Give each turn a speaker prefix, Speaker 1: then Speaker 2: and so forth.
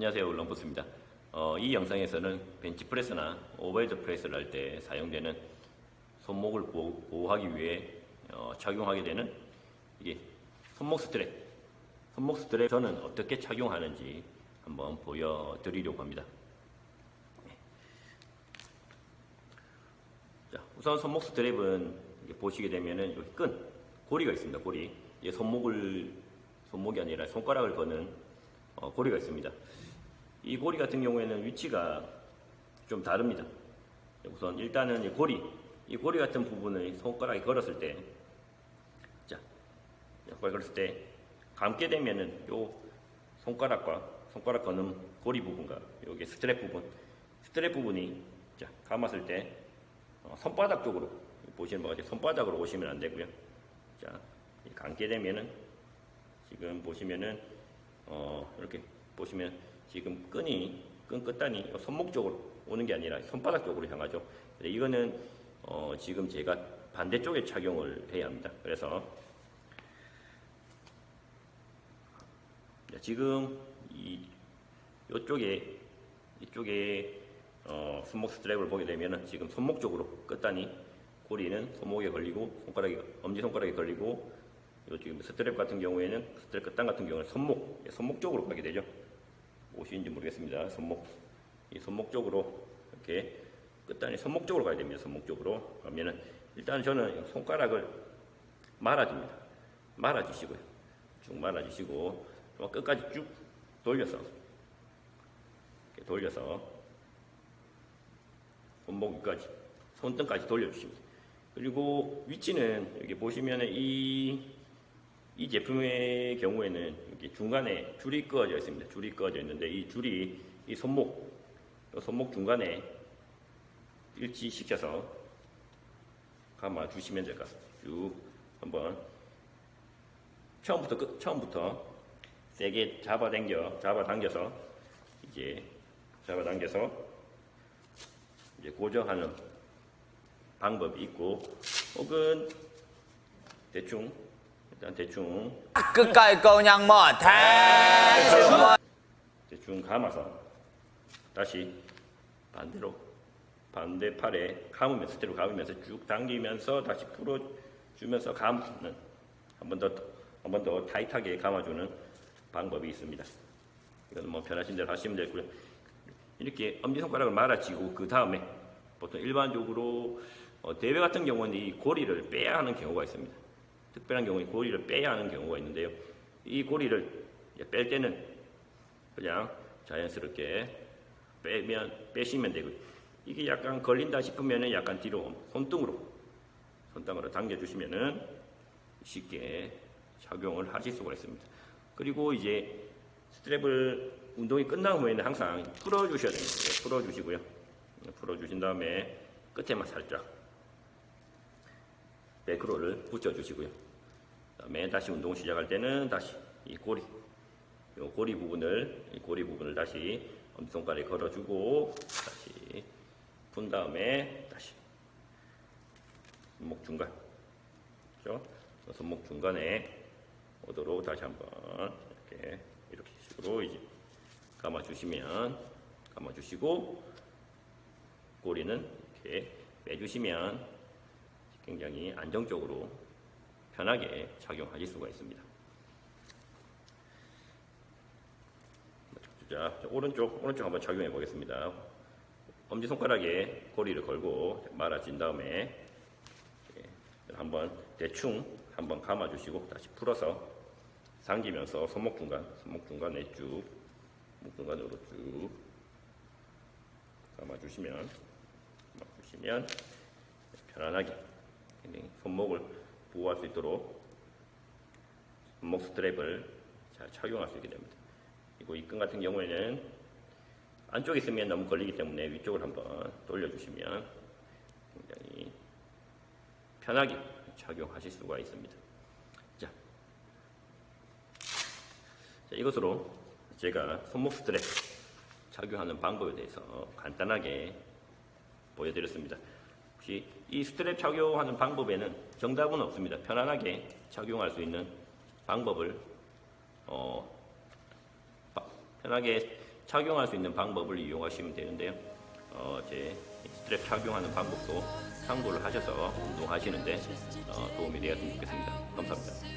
Speaker 1: 안녕하세요 울렁보스입니다. 어, 이 영상에서는 벤치프레스나 오버헤드 프레스를 할 때 사용되는 손목을 보호, 보호 하기 위해 어, 착용하게 되는 이게 손목 스트랩. 손목 스트랩 저는 어떻게 착용하는지 한번 보여드리려고 합니다. 네. 자, 우선 손목 스트랩은 보시게 되면은 여기 끈 고리가 있습니다. 고리. 이게 손목을 손목이 아니라 손가락을 거는 어, 고리가 있습니다. 이 고리 같은 경우에는 위치가 좀 다릅니다. 우선 일단은 이 고리, 이 고리 같은 부분을 손가락에 걸었을 때, 자, 손가락 걸었을 때 감게 되면은 요 손가락과 손가락 거는 고리 부분과 여기 스트랩 부분, 스트랩 부분이 자 감았을 때 어, 손바닥 쪽으로 보시는 바와 같이 손바닥으로 오시면 안 되고요. 자, 이 감게 되면은 지금 보시면은 어, 이렇게 보시면 지금 끈이 끈 끝단이 손목 쪽으로 오는 게 아니라 손바닥 쪽으로 향하죠. 이거는 어, 지금 제가 반대쪽에 착용을 해야 합니다. 그래서 자, 지금 이 이쪽에 이쪽에 어, 손목 스트랩을 보게 되면은 지금 손목 쪽으로 끝단이 고리는 손목에 걸리고 손가락이 엄지 손가락에 걸리고 요 지금 스트랩 같은 경우에는 스트랩 끝단 같은 경우는 손목 예, 손목 쪽으로 가게 되죠. 무엇인지 모르겠습니다. 손목 이 손목 쪽으로 이렇게 끝단이 손목 쪽으로 가야 됩니다. 손목 쪽으로 그러면은 일단 저는 손가락을 말아줍니다. 말아주시고요. 쭉 말아주시고 좀 끝까지 쭉 돌려서 이렇게 돌려서 손목 위까지 손등까지 돌려주십니다. 그리고 위치는 여기 보시면은 이, 이 제품의 경우에는 여기 중간에 줄이 끄어져 있습니다. 줄이 끄어져 있는데 이 줄이 이 손목, 이 손목 중간에 일치시켜서 감아 주시면 될 것 같습니다. 쭉 한번 처음부터 끝, 처음부터 세게 잡아당겨, 잡아당겨서 이제 잡아당겨서 이제 고정하는 방법이 있고 혹은 대충 일단 대충
Speaker 2: 끝까지 그냥 못해
Speaker 1: 대충 감아서 다시 반대로 반대 팔에 감으면서 스테로 감으면서 쭉 당기면서 다시 풀어주면서 감는 한 번 더 한 번 더 타이트하게 감아주는 방법이 있습니다. 이건 뭐 편하신 대로 하시면 되고요. 이렇게 엄지손가락을 말아치고 그 다음에 보통 일반적으로 어, 대회 같은 경우는 이 고리를 빼야 하는 경우가 있습니다. 특별한 경우에 고리를 빼야 하는 경우가 있는데요. 이 고리를 뺄 때는 그냥 자연스럽게 빼면 빼시면 되고요. 이게 약간 걸린다 싶으면은 약간 뒤로 손등으로 손등으로 당겨 주시면은 쉽게 착용을 하실 수가 있습니다. 그리고 이제 스트랩을 운동이 끝난 후에는 항상 풀어 주셔야 됩니다. 예, 풀어 주시고요. 풀어 주신 다음에 끝에만 살짝 매크로를 붙여 주시고요. 그다음에 다시 운동 시작할 때는 다시 이 고리 요 고리 부분을 이 고리 부분을 다시 엄지손가락에 걸어주고 다시 푼 다음에 다시 손목 중간 그렇죠? 손목 중간에 오도록 다시 한번 이렇게 이렇게 식으로 이제 감아 주시면 감아 주시고 꼬리는 이렇게 빼주시면 굉장히 안정적으로 편하게 착용하실 수가 있습니다. 자, 자, 오른쪽 오른쪽 한번 착용해 보겠습니다. 엄지 손가락에 고리를 걸고 말아진 다음에 한번 대충 한번 감아 주시고 다시 풀어서 당기면서 손목 중간 손목 중간에 쭉 손목 중간으로 쭉 감아 주시면 감아 주시면 편안하게 손목을 보호할 수 있도록 손목 스트랩을 잘 착용할 수 있게 됩니다. 그리고 이 끈 같은 경우에는 안쪽에 있으면 너무 걸리기 때문에 위쪽을 한번 돌려주시면 굉장히 편하게 착용하실 수가 있습니다. 자, 자 이것으로 제가 손목 스트랩 착용하는 방법에 대해서 간단하게 보여드렸습니다. 혹시 이 스트랩 착용하는 방법에는 정답은 없습니다. 편안하게 착용할 수 있는 방법을 어, 바- 편하게 착용할 수 있는 방법을 이용하시면 되는데요. 어, 제 스트랩 착용하는 방법도 참고를 하셔서 운동하시는데 어, 도움이 되었으면 좋겠습니다. 감사합니다.